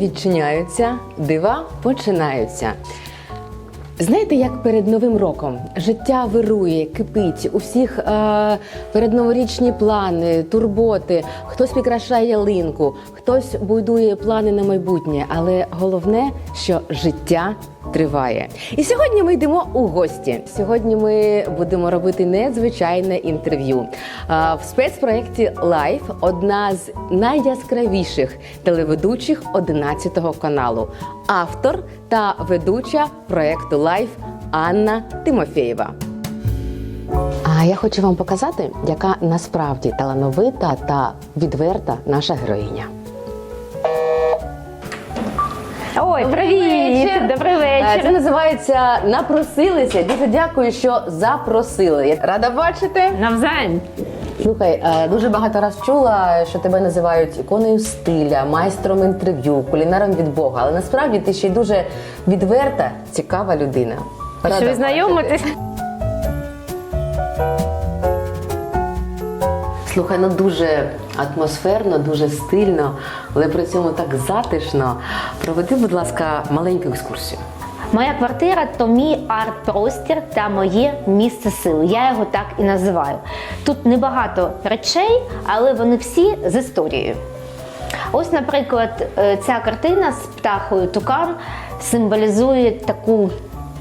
Відчиняються, дива починаються. Знаєте, як перед Новим роком життя вирує, кипить, у всіх е, передноворічні плани, турботи, хтось прикрашає ялинку, хтось будує плани на майбутнє, але головне, що життя триває. І сьогодні ми йдемо у гості. Сьогодні ми будемо робити незвичайне інтерв'ю. А, В спецпроєкті Лайф одна з найяскравіших телеведучих 11 каналу. Автор та ведуча проєкту Лайф Анна Тимофєєва. А я хочу вам показати, яка насправді талановита та відверта наша героїня. Ой, привіт! Добрий Е, Це вечір. називається Напросилися. Дуже дякую, що запросили. Рада бачити. Навзаєм. Слухай, е, дуже багато раз чула, що тебе називають іконою стиля, майстром інтерв'ю, кулінаром від Бога. Але насправді ти ще й дуже відверта, цікава людина. Рада Що ви знайомитесь? Слухай, ну дуже атмосферно, дуже стильно, але при цьому так затишно. Проведи, будь ласка, маленьку екскурсію. Моя квартира то мій арт-простір та моє місце сили. Я його так і називаю. Тут небагато речей, але вони всі з історією. Ось, наприклад, е, ця картина з птахою Тукан символізує таку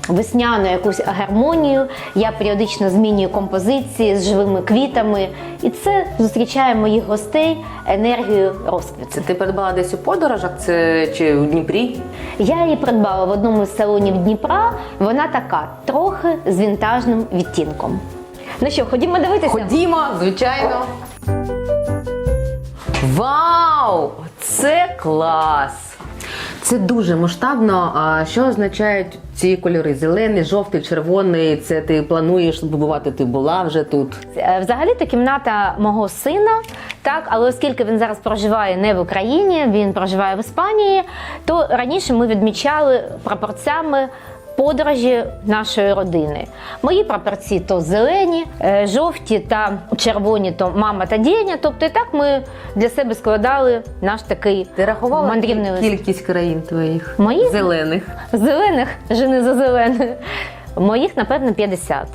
весняну якусь гармонію. Я періодично змінюю композиції з живими квітами, і це зустрічає моїх гостей енергію розквіту. Це ти придбала десь у подорожах, це чи у Дніпрі? Я її придбала в одному з салонів Дніпра. Вона така, трохи з вінтажним відтінком. Ну що, ходімо дивитися? Ходімо, звичайно. Вау! Це клас! Це дуже масштабно. А що означають ці кольори? Зелений, жовтий, червоний. Це ти плануєш побувати? Ти була вже тут. Е, Взагалі то кімната мого сина, так, але оскільки він зараз проживає не в Україні, він проживає в Іспанії, то раніше ми відмічали прапорцями. Подорожі нашої родини. Мої прапорці то зелені, е, жовті та червоні, то мама та дєня. Тобто, і так ми для себе складали наш такий Ти рахувала мандрівний лист. кількість країн твоїх Моїх? зелених? Зелених, жени за зелених. Моїх, напевно, 50.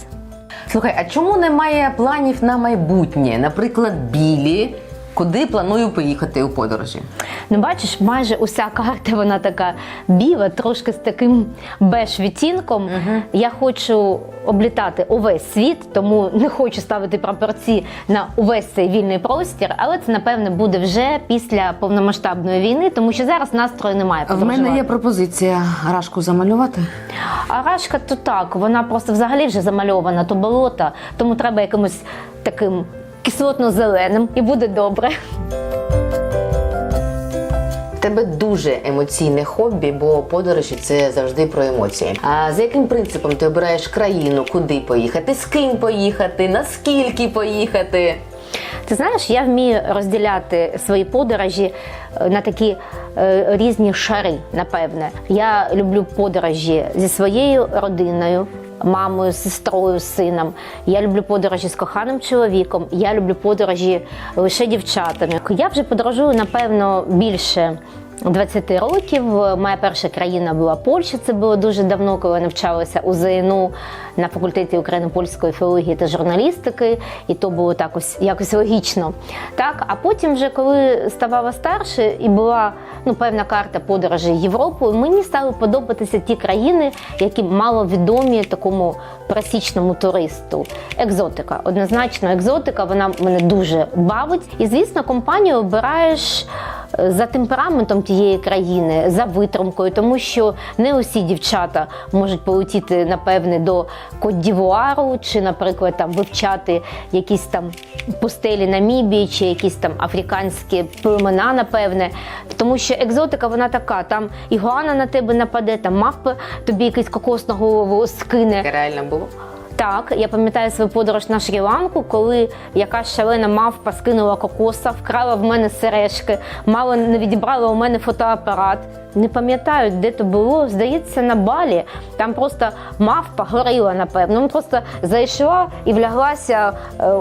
Слухай, а чому немає планів на майбутнє? Наприклад, білі. Куди планую поїхати у подорожі? Ну, бачиш, майже уся карта вона така біла, трошки з таким беж відтінком. Я хочу облітати увесь світ, тому не хочу ставити прапорці на увесь цей вільний простір. Але це напевне буде вже після повномасштабної війни, тому що зараз настрою немає. В мене є пропозиція рашку замалювати. А рашка то так, вона просто взагалі вже замальована, то болота, тому треба якимось таким кислотно-зеленим і буде добре. Тебе дуже емоційне хобі, бо подорожі це завжди про емоції. А за яким принципом ти обираєш країну, куди поїхати, з ким поїхати, наскільки поїхати? Ти знаєш, я вмію розділяти свої подорожі е, на такі е, різні шари, напевне. Я люблю подорожі зі своєю родиною. Мамою, сестрою, сином. Я люблю подорожі з коханим чоловіком. Я люблю подорожі лише дівчатами. Я вже подорожую, напевно, більше 20 років. Моя перша країна була Польща. Це було дуже давно, коли навчалася у ЗНУ на факультеті україно-польської філології та журналістики, і то було так ось якось логічно. Так, а потім, вже коли ставала старше і була ну певна карта подорожей Європою, мені стали подобатися ті країни, які мало відомі такому пересічному туристу. Екзотика, однозначно, екзотика, вона мене дуже бавить. І звісно, компанію обираєш е, за темпераментом тієї країни, за витримкою, тому що не усі дівчата можуть полетіти, напевне, до Кот-Дівуару, чи, наприклад, там вивчати якісь там пустелі Намібії, чи якісь там африканські племена, напевне. Тому що екзотика вона така: там ігуана на тебе нападе, там мавпа тобі якийсь кокос на голову скине. Таке реально було? Так, я пам'ятаю свою подорож на Шрі-Ланку, коли якась шалена мавпа скинула кокоса, вкрала в мене сережки, мало не відібрала у мене фотоапарат. Не пам'ятаю, де то було. Здається, на балі. Там просто мавпа горила, напевно. Ну, Просто зайшла і вляглася е,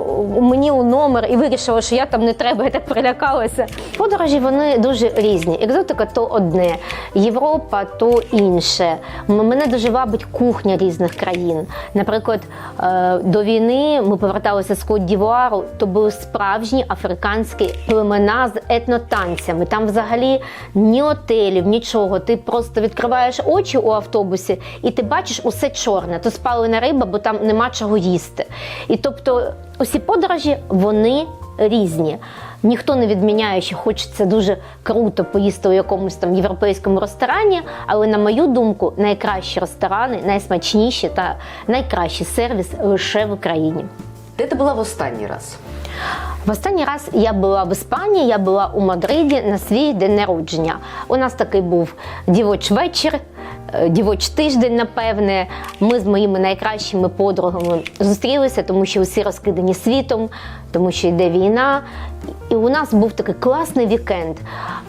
мені у номер і вирішила, що я там не треба. Я так прилякалася. Подорожі вони дуже різні. Екзотика то одне, Європа то інше. Мене дуже вабить кухня різних країн. Наприклад, е, до війни ми поверталися з Кот Дівуару, то були справжні африканські племена з етнотанцями. Там взагалі ні отелів, нічого. Ти просто відкриваєш очі у автобусі і ти бачиш усе чорне. То спалена риба, бо там нема чого їсти. І тобто усі подорожі вони різні. Ніхто не відміняє, що хочеться дуже круто поїсти у якомусь там європейському ресторані, але на мою думку, найкращі ресторани, найсмачніші та найкращий сервіс лише в Україні. Де ти була в останній раз? В останній раз я була в Іспанії, я була у Мадриді на свій день народження. У нас такий був дівоч вечір, е, дівоч тиждень, напевне. Ми з моїми найкращими подругами зустрілися, тому що усі розкидані світом, тому що йде війна. І у нас був такий класний вікенд.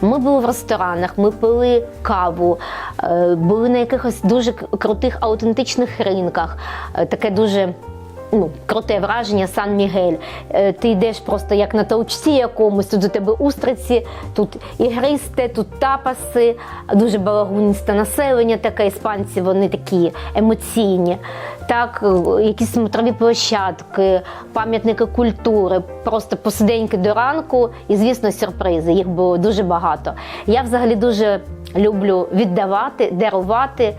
Ми були в ресторанах, ми пили каву, е, були на якихось дуже крутих аутентичних ринках. Е, Таке дуже ну, круте враження Сан Мігель. Е, Ти йдеш просто як на толчці якомусь, тут у тебе устриці, тут ігристе, тут тапаси, дуже балагуністе населення, таке іспанці, вони такі емоційні. Так, е, якісь смотрові площадки, пам'ятники культури, просто посиденьки до ранку, і, звісно, сюрпризи. Їх було дуже багато. Я взагалі дуже люблю віддавати, дарувати,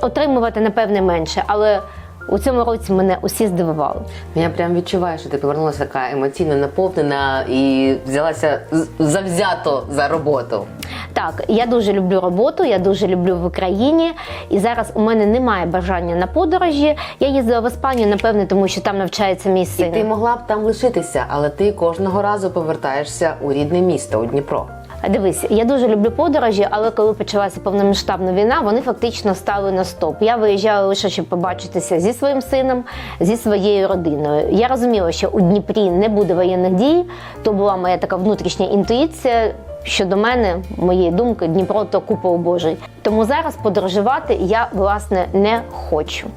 отримувати, напевне, менше. Але у цьому році мене усі здивували. Я прям відчуваю, що ти повернулася така емоційно наповнена і взялася завзято за роботу. Так, я дуже люблю роботу, я дуже люблю в Україні, і зараз у мене немає бажання на подорожі. Я їздила в Іспанію, напевне, тому що там навчається мій І ти могла б там лишитися, але ти кожного разу повертаєшся у рідне місто, у Дніпро. Дивись, я дуже люблю подорожі, але коли почалася повномасштабна війна, вони фактично стали на стоп. Я виїжджала лише щоб побачитися зі своїм сином, зі своєю родиною. Я розуміла, що у Дніпрі не буде воєнних дій. То була моя така внутрішня інтуїція. Щодо мене, моєї думки, Дніпро то купол Божий. Тому зараз подорожувати я власне не хочу.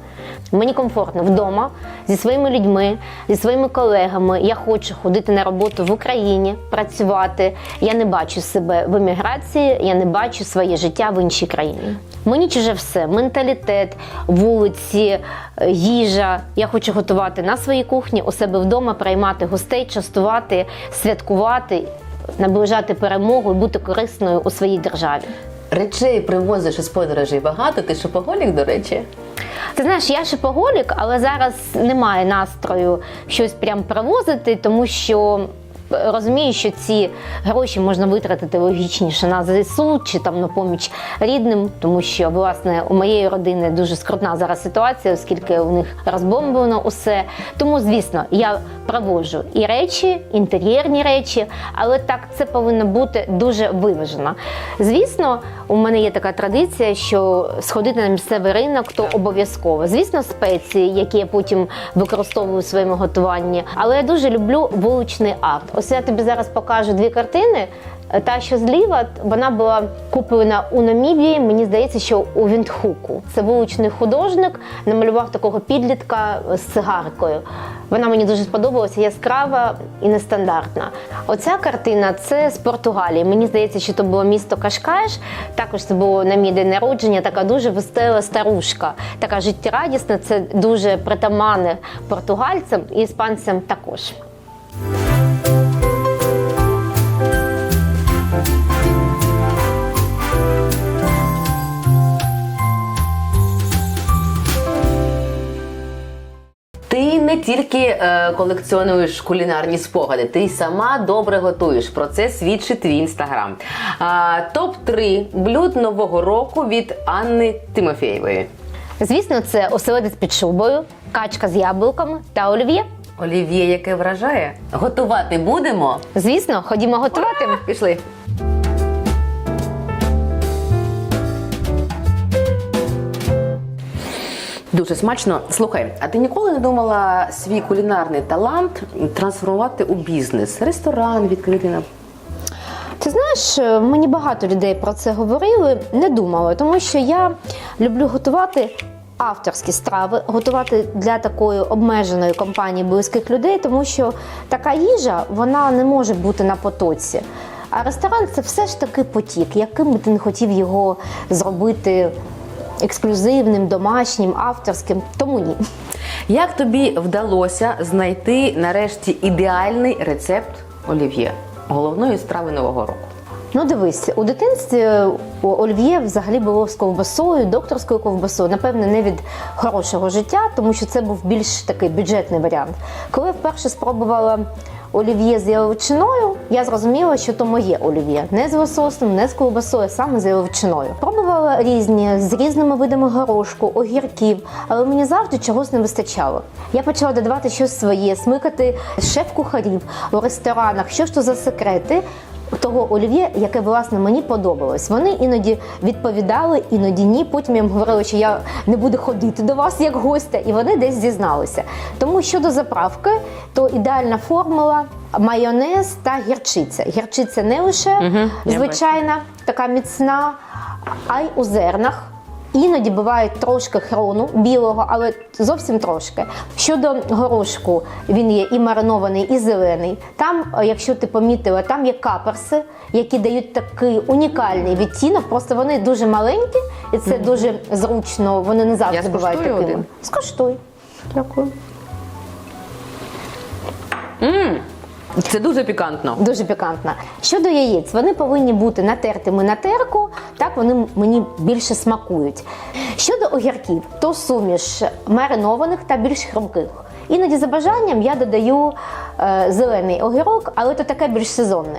Мені комфортно вдома зі своїми людьми, зі своїми колегами. Я хочу ходити на роботу в Україні, працювати. Я не бачу себе в еміграції, я не бачу своє життя в іншій країні. Мені чуже все: менталітет, вулиці, е, їжа. Я хочу готувати на своїй кухні, у себе вдома, приймати гостей, частувати, святкувати, наближати перемогу і бути корисною у своїй державі. Речей привозиш із подорожей багато. Ти шопоголік, до речі. Ти знаєш, я шипоголік, але зараз немає настрою щось прям привозити, тому що розумію, що ці гроші можна витратити логічніше на ЗСУ чи там на поміч рідним, тому що власне у моєї родини дуже скрутна зараз ситуація, оскільки у них розбомблено усе. Тому, звісно, я провожу і речі, інтер'єрні речі, але так це повинно бути дуже виважено. Звісно, у мене є така традиція, що сходити на місцевий ринок то обов'язково. Звісно, спеції, які я потім використовую в своєму готуванні. Але я дуже люблю вуличний арт. Ось я тобі зараз покажу дві картини. Та, що зліва, вона була куплена у Намібії. Мені здається, що у Віндхуку. Це вуличний художник, намалював такого підлітка з цигаркою. Вона мені дуже сподобалася, яскрава і нестандартна. Оця картина це з Португалії. Мені здається, що це було місто Кашкаєш. Також це було на мій день народження. Така дуже весела старушка, така життєрадісна. Це дуже притаманне португальцям і іспанцям також. Не тільки е, колекціонуєш кулінарні спогади, ти й сама добре готуєш. Про це свідчить твій інстаграм. Топ 3 блюд нового року від Анни Тимофєєвої. Звісно, це оселедець під шубою, качка з яблуками та олів'є. Олів'є, яке вражає. Готувати будемо. Звісно, ходімо готувати. Пішли. Дуже смачно. Слухай, а ти ніколи не думала свій кулінарний талант трансформувати у бізнес? Ресторан відкрити на Ти знаєш, е, мені багато людей про це говорили, не думала, тому що я люблю готувати авторські страви, готувати для такої обмеженої компанії близьких людей, тому що така їжа вона не може бути на потоці. А ресторан це все ж таки потік, яким би ти не хотів його зробити ексклюзивним, домашнім, авторським. Тому ні. Як тобі вдалося знайти нарешті ідеальний рецепт олів'є, головної страви нового року? Ну, дивись, у дитинстві у Олів'є взагалі було з ковбасою, докторською ковбасою. Напевне, не від хорошого життя, тому що це був більш такий бюджетний варіант. Коли вперше спробувала олів'є з яловичиною, я зрозуміла, що то моє олів'є. Не з лососем, не з ковбасою, а саме з яловичиною. Пробувала різні з різними видами горошку, огірків, але мені завжди чогось не вистачало. Я почала додавати щось своє, смикати шеф-кухарів у ресторанах, що ж то за секрети того олів'є, яке власне мені подобалось. Вони іноді відповідали, іноді ні. Потім їм говорили, що я не буду ходити до вас як гостя, і вони десь зізналися. Тому щодо заправки, то ідеальна формула. Майонез та гірчиця. Гірчиця не лише угу, звичайна, така міцна, а й у зернах. Іноді буває трошки хрону білого, але зовсім трошки. Щодо горошку, він є і маринований, і зелений. Там, е, якщо ти помітила, там є каперси, які дають такий унікальний відтінок. Просто вони дуже маленькі, і це дуже зручно. Вони не завжди Я бувають такими. один? Скоштуй. Дякую. Це дуже пікантно. Дуже пікантна. Щодо яєць, вони повинні бути натертими на терку, так вони мені більше смакують. Щодо огірків, то суміш маринованих та більш хрумких. Іноді за бажанням я додаю е, зелений огірок, але то таке більш сезонне.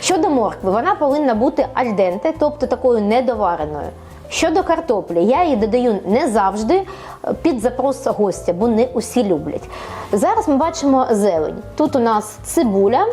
Щодо моркви, вона повинна бути альденте, тобто такою недовареною. Щодо картоплі, я її додаю не завжди е, під запрос гостя, бо не усі люблять. Зараз ми бачимо зелень. Тут у нас цибуля,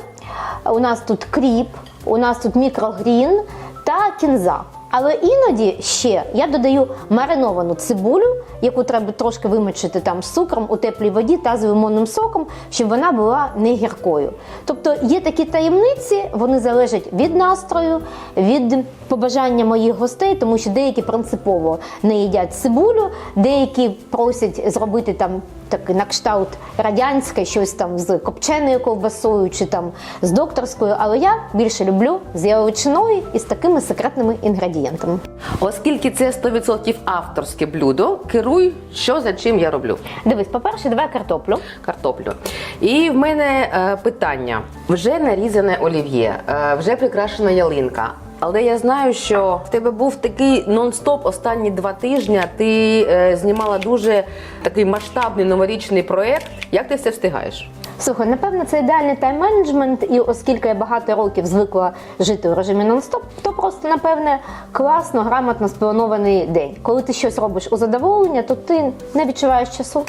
у нас тут кріп, у нас тут мікрогрін та кінза. Але іноді ще я додаю мариновану цибулю, яку треба трошки вимочити там з цукром у теплій воді та з лимонним соком, щоб вона була не гіркою. Тобто є такі таємниці, вони залежать від настрою, від побажання моїх гостей, тому що деякі принципово не їдять цибулю, деякі просять зробити там такий на кшталт радянське, щось там з копченою ковбасою чи там з докторською. Але я більше люблю з яловичиною і з такими секретними інгредієнтами. Оскільки це 100% авторське блюдо, керуй, що за чим я роблю. Дивись, по-перше, давай картоплю. Картоплю. І в мене е, питання: вже нарізане олів'є, е, вже прикрашена ялинка. Але я знаю, що в тебе був такий нон-стоп останні два тижні. Ти е, знімала дуже такий масштабний новорічний проєкт. Як ти все встигаєш? Слухай, напевно, це ідеальний тайм-менеджмент, і оскільки я багато років звикла жити в режимі нон-стоп, то просто, напевне, класно, грамотно спланований день. Коли ти щось робиш у задоволення, то ти не відчуваєш часу.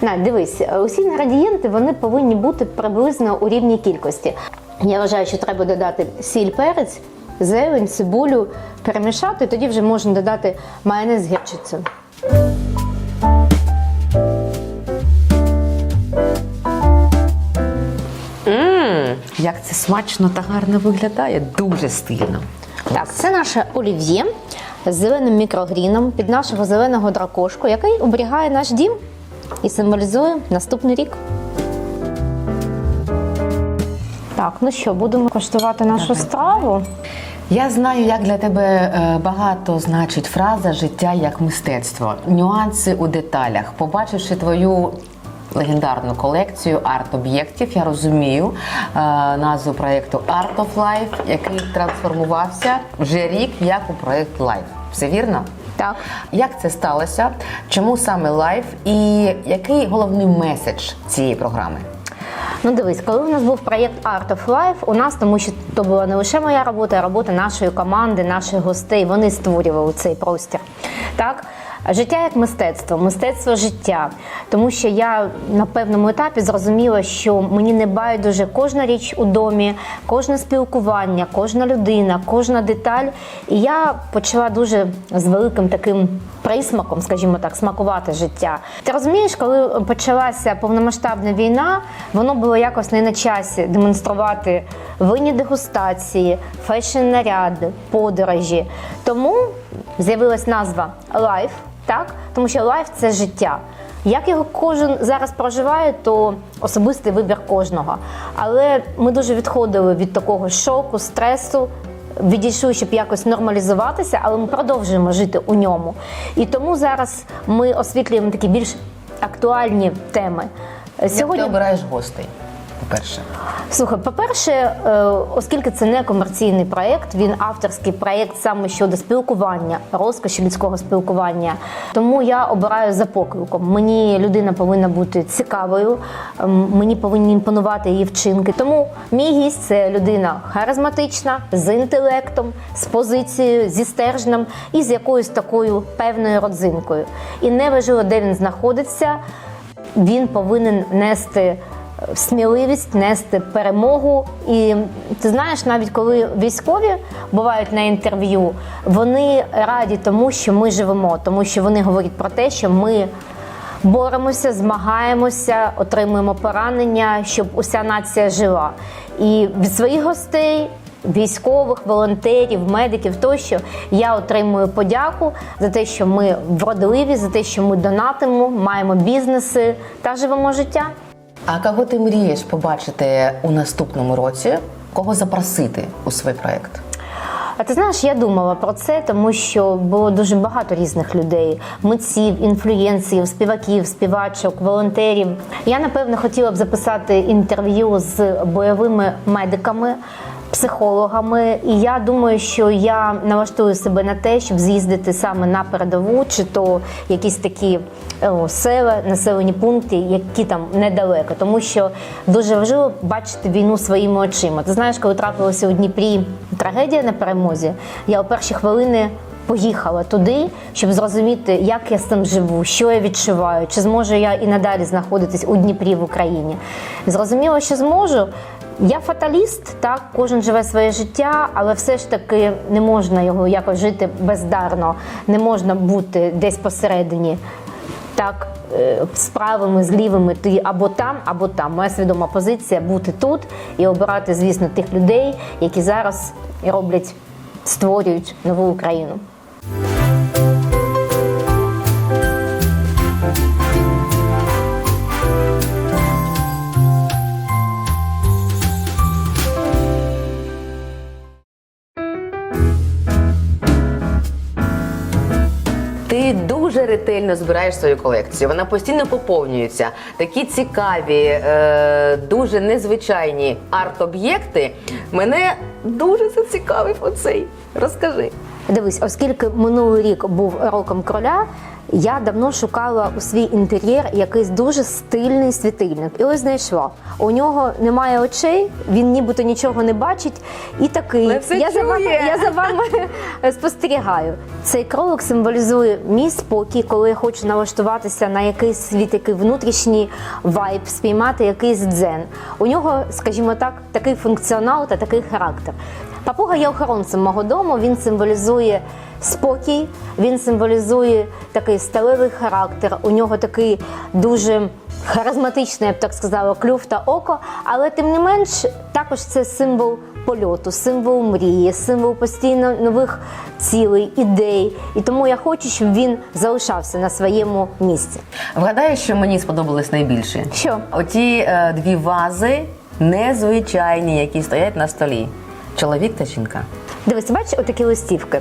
На, дивись, усі інгредієнти вони повинні бути приблизно у рівній кількості. Я вважаю, що треба додати сіль, перець, зелень, цибулю, перемішати, тоді вже можна додати майонез з гірчицею. Мм, як це смачно та гарно виглядає, дуже стильно. Так, це наше олів'є з зеленим мікрогріном під нашого зеленого дракошку, який оберігає наш дім і символізує наступний рік. Так, ну що, будемо коштувати нашу страву. Я знаю, як для тебе е, багато значить фраза життя як мистецтво. Нюанси у деталях. Побачивши твою легендарну колекцію арт-об'єктів, я розумію е, назву проєкту Art of Life, який трансформувався вже рік як у проєкт Life. Все вірно? Так. Як це сталося? Чому саме Life? І який головний меседж цієї програми? Ну дивись, коли у нас був проєкт Art of Life, у нас, тому що то була не лише моя робота, а робота нашої команди, наших гостей. Вони створювали цей простір. Так, Життя як мистецтво, мистецтво життя. Тому що я на певному етапі зрозуміла, що мені не байдуже кожна річ у домі, кожне спілкування, кожна людина, кожна деталь. І я почала дуже з великим таким присмаком, скажімо так, смакувати життя. Ти розумієш, коли почалася повномасштабна війна, воно було якось не на часі демонструвати винні дегустації, фешн-наряди, подорожі. Тому з'явилась назва Life, так? Тому що Life – це життя. Як його кожен зараз проживає, то особистий вибір кожного. Але ми дуже відходили від такого шоку, стресу, відійшли, щоб якось нормалізуватися, але ми продовжуємо жити у ньому. І тому зараз ми освітлюємо такі більш актуальні теми. Як ти обираєш гостей? По-перше, Слухай, по-перше, е, оскільки це не комерційний проєкт, він авторський проєкт саме щодо спілкування, розкоші людського спілкування. Тому я обираю за покликом. Мені людина повинна бути цікавою, ем, мені повинні імпонувати її вчинки. Тому мій гість це людина харизматична, з інтелектом, з позицією, зі стержнем і з якоюсь такою певною родзинкою. І неважливо, де він знаходиться, він повинен нести сміливість, нести перемогу. І ти знаєш, навіть коли військові бувають на інтерв'ю, вони раді тому, що ми живемо, тому що вони говорять про те, що ми. Боремося, змагаємося, отримуємо поранення, щоб уся нація жила. І від своїх гостей, військових, волонтерів, медиків тощо я отримую подяку за те, що ми вродливі, за те, що ми донатимо, маємо бізнеси та живемо життя. А кого ти мрієш побачити у наступному році? Кого запросити у свій проект? А ти знаєш, я думала про це, тому що було дуже багато різних людей: митців, інфлюєнсів, співаків, співачок, волонтерів. Я напевно хотіла б записати інтерв'ю з бойовими медиками. Психологами, і я думаю, що я налаштую себе на те, щоб з'їздити саме на передову, чи то якісь такі о, села, населені пункти, які там недалеко, тому що дуже важливо бачити війну своїми очима. Ти знаєш, коли трапилася у Дніпрі трагедія на перемозі, я у перші хвилини. Поїхала туди, щоб зрозуміти, як я з цим живу, що я відчуваю, чи зможу я і надалі знаходитись у Дніпрі в Україні. Зрозуміло, що зможу. Я фаталіст, так, кожен живе своє життя, але все ж таки не можна його якось жити бездарно, не можна бути десь посередині. Так, е, з правими, з лівими ти або там, або там. Моя свідома позиція бути тут і обирати, звісно, тих людей, які зараз роблять, створюють нову Україну. Ретельно збираєш свою колекцію. Вона постійно поповнюється. Такі цікаві, е, дуже незвичайні арт-об'єкти. Мене дуже зацікавив оцей. Розкажи. Дивись, оскільки минулий рік був роком кроля, я давно шукала у свій інтер'єр якийсь дуже стильний світильник. І ось знайшла. У нього немає очей, він нібито нічого не бачить. І такий я за вами, я за вами спостерігаю. Цей кролик символізує мій спокій, коли я хочу налаштуватися на якийсь свій такий внутрішній вайб, спіймати якийсь дзен. У нього, скажімо так, такий функціонал та такий характер. Папуга є охоронцем мого дому. Він символізує спокій, він символізує такий сталевий характер. У нього такий дуже харизматичний, я б так сказала, клюв та око. Але тим не менш, також це символ польоту, символ мрії, символ постійно нових цілей, ідей. І тому я хочу, щоб він залишався на своєму місці. Вгадаю, що мені сподобалось найбільше. Що? Оті е, дві вази незвичайні, які стоять на столі. Чоловік та жінка. Дивись, бачиш, отакі листівки.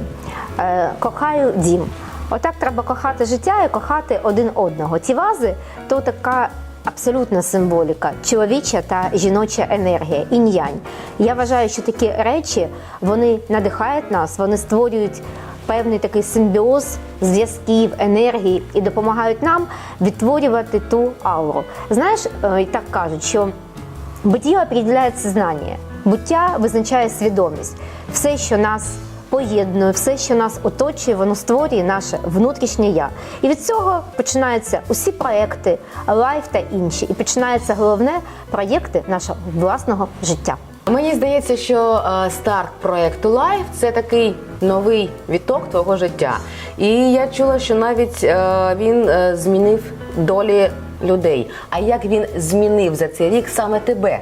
Е, кохаю дім. Отак треба кохати життя і кохати один одного. Ці вази то така абсолютна символіка, чоловіча та жіноча енергія, інь-янь. Я вважаю, що такі речі вони надихають нас, вони створюють певний такий симбіоз зв'язків, енергії і допомагають нам відтворювати ту ауру. Знаєш, е, так кажуть, що Бытие определяет сознание. Буття визначає свідомість. Все, що нас поєднує все, що нас оточує, воно створює наше внутрішнє я. І від цього починаються усі проекти, лайф та інші. І починається головне проєкти нашого власного життя. Мені здається, що е, старт проекту Life – це такий новий віток твого життя. І я чула, що навіть е, він е, змінив долі людей. А як він змінив за цей рік саме тебе?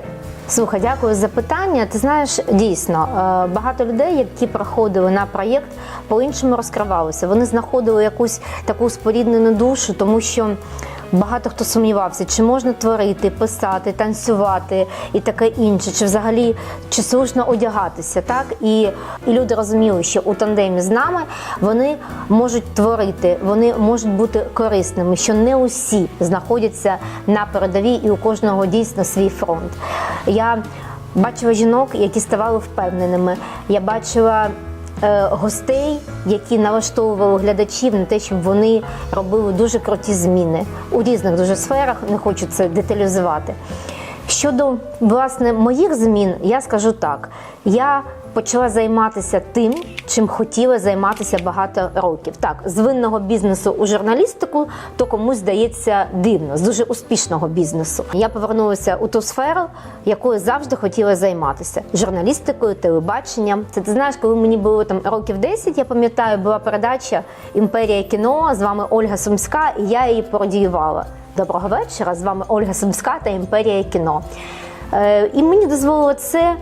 Слухай, дякую за питання. Ти знаєш, дійсно е, багато людей, які проходили на проєкт, по-іншому розкривалися. Вони знаходили якусь таку споріднену душу, тому що. Багато хто сумнівався, чи можна творити, писати, танцювати і таке інше, чи взагалі чи слушно одягатися, так і, і люди розуміли, що у тандемі з нами вони можуть творити, вони можуть бути корисними, що не усі знаходяться на передовій, і у кожного дійсно свій фронт. Я бачила жінок, які ставали впевненими. Я бачила гостей, які налаштовували глядачів на те, щоб вони робили дуже круті зміни у різних дуже сферах. Не хочу це деталізувати. Щодо власне моїх змін, я скажу так: я почала займатися тим, чим хотіла займатися багато років. Так, з винного бізнесу у журналістику, то комусь здається дивно, з дуже успішного бізнесу. Я повернулася у ту сферу, якою завжди хотіла займатися журналістикою, телебаченням. Це ти знаєш, коли мені було там років 10, я пам'ятаю, була передача Імперія кіно з вами Ольга Сумська, і я її пародіювала. Доброго вечора. З вами Ольга Сумська та Імперія кіно. Е, і мені дозволило це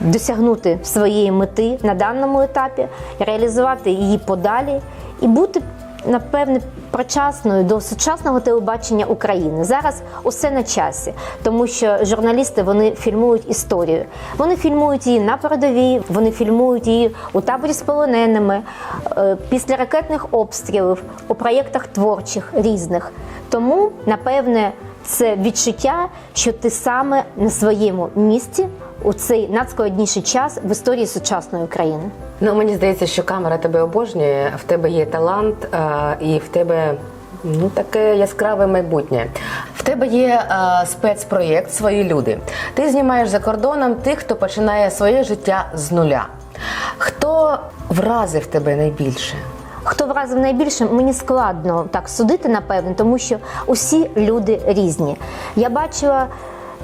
досягнути своєї мети на даному етапі, реалізувати її подалі і бути, напевне, причасною до сучасного телебачення України. Зараз усе на часі, тому що журналісти вони фільмують історію. Вони фільмують її на передовій, вони фільмують її у таборі з полоненими, е, після ракетних обстрілів, у проєктах творчих різних. Тому, напевне, це відчуття, що ти саме на своєму місці у цей надскладніший час в історії сучасної України. Ну мені здається, що камера тебе обожнює, в тебе є талант е, і в тебе. Ну, таке яскраве майбутнє. В тебе є е, спецпроєкт Свої люди. Ти знімаєш за кордоном тих, хто починає своє життя з нуля. Хто вразив тебе найбільше? Хто вразив найбільше, мені складно так судити, напевно, тому що усі люди різні. Я бачила.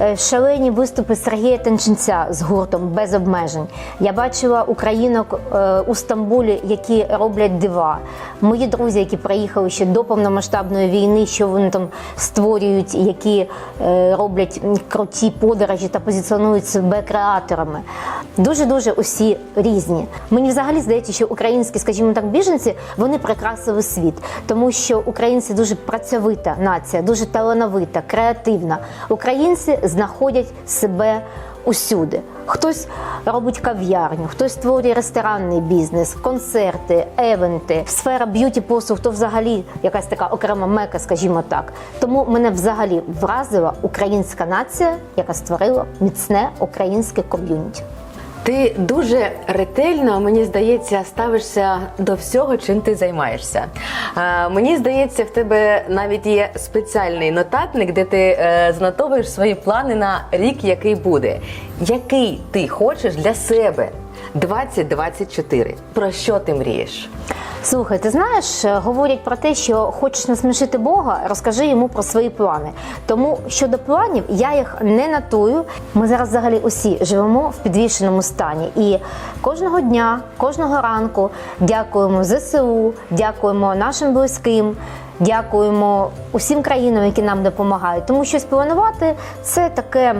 Е, Шалені виступи Сергія Танченця з гуртом без обмежень. Я бачила українок е, у Стамбулі, які роблять дива. Мої друзі, які приїхали ще до повномасштабної війни, що вони там створюють, які е, роблять круті подорожі та позиціонують себе креаторами. Дуже дуже усі різні. Мені взагалі здається, що українські, скажімо так, біженці вони прикрасили світ, тому що українці дуже працьовита нація, дуже талановита, креативна. Українці знаходять себе усюди. Хтось робить кав'ярню, хтось створює ресторанний бізнес, концерти, евенти, сфера б'юті послуг, то взагалі якась така окрема мека, скажімо так. Тому мене взагалі вразила українська нація, яка створила міцне українське ком'юніті. Ти дуже ретельно, мені здається, ставишся до всього, чим ти займаєшся. Е, мені здається, в тебе навіть є спеціальний нотатник, де ти е, занотовуєш свої плани на рік, який буде. Який ти хочеш для себе 2024? Про що ти мрієш? Слухай, ти знаєш, е, говорять про те, що хочеш насмішити Бога, розкажи йому про свої плани. Тому щодо планів, я їх не натую. Ми зараз взагалі усі живемо в підвішеному стані. І кожного дня, кожного ранку дякуємо ЗСУ, дякуємо нашим близьким. Дякуємо усім країнам, які нам допомагають. Тому що спланувати це таке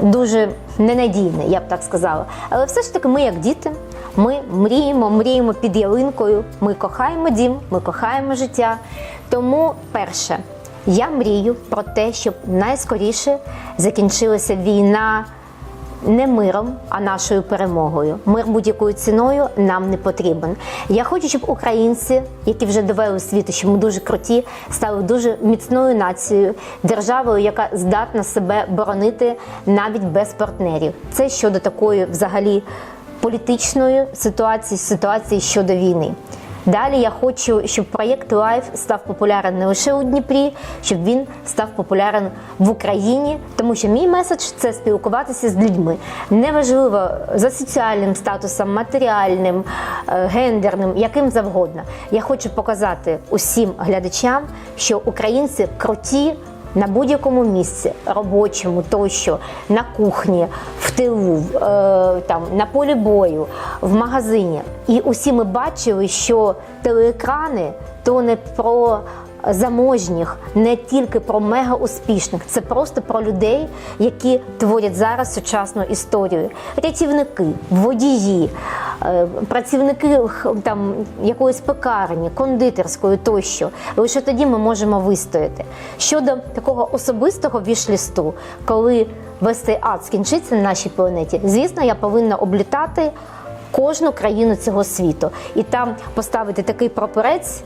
дуже ненадійне, я б так сказала. Але все ж таки, ми, як діти, ми мріємо, мріємо під ялинкою. Ми кохаємо дім, ми кохаємо життя. Тому, перше, я мрію про те, щоб найскоріше закінчилася війна. Не миром, а нашою перемогою. Мир будь-якою ціною нам не потрібен. Я хочу, щоб українці, які вже довели світу, що ми дуже круті, стали дуже міцною нацією, державою, яка здатна себе боронити навіть без партнерів. Це щодо такої, взагалі, політичної ситуації, ситуації щодо війни. Далі я хочу, щоб проєкт Life став популярен не лише у Дніпрі, щоб він став популярен в Україні, тому що мій меседж це спілкуватися з людьми. Неважливо за соціальним статусом, матеріальним, е, гендерним, яким завгодно. Я хочу показати усім глядачам, що українці круті. На будь-якому місці робочому, тощо на кухні, в тилу, е, там на полі бою, в магазині. І усі ми бачили, що телеекрани то не про заможніх, не тільки про мега успішних, це просто про людей, які творять зараз сучасну історію. Рятівники, водії, працівники там якоїсь пекарні, кондитерської тощо. Лише тоді ми можемо вистояти. Щодо такого особистого вішлісту, коли весь цей ад скінчиться на нашій планеті, звісно, я повинна облітати кожну країну цього світу і там поставити такий прапорець.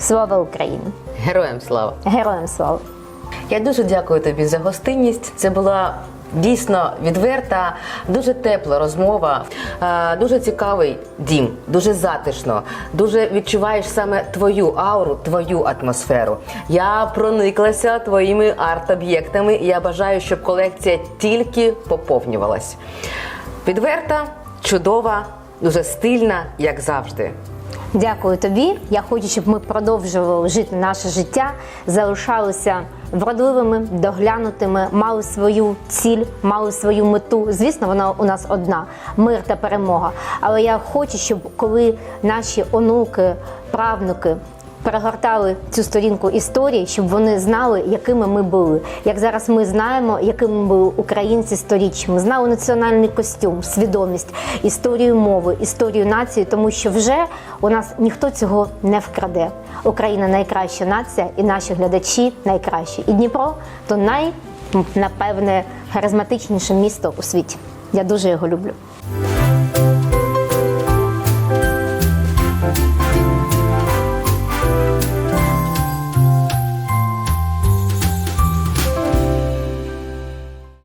Слава Україні! Героям слава! Героям слава! Я дуже дякую тобі за гостинність. Це була дійсно відверта, дуже тепла розмова, е, дуже цікавий дім, дуже затишно, дуже відчуваєш саме твою ауру, твою атмосферу. Я прониклася твоїми арт-об'єктами. і Я бажаю, щоб колекція тільки поповнювалась. Відверта, чудова, дуже стильна, як завжди. Дякую тобі. Я хочу, щоб ми продовжували жити наше життя, залишалися вродливими, доглянутими, мали свою ціль, мали свою мету. Звісно, вона у нас одна мир та перемога. Але я хочу, щоб коли наші онуки, правнуки. Перегортали цю сторінку історії, щоб вони знали, якими ми були. Як зараз ми знаємо, якими були українці сторіччями, знали національний костюм, свідомість, історію мови, історію нації, тому що вже у нас ніхто цього не вкраде. Україна найкраща нація, і наші глядачі найкращі. І Дніпро то най, напевне, харизматичніше місто у світі. Я дуже його люблю.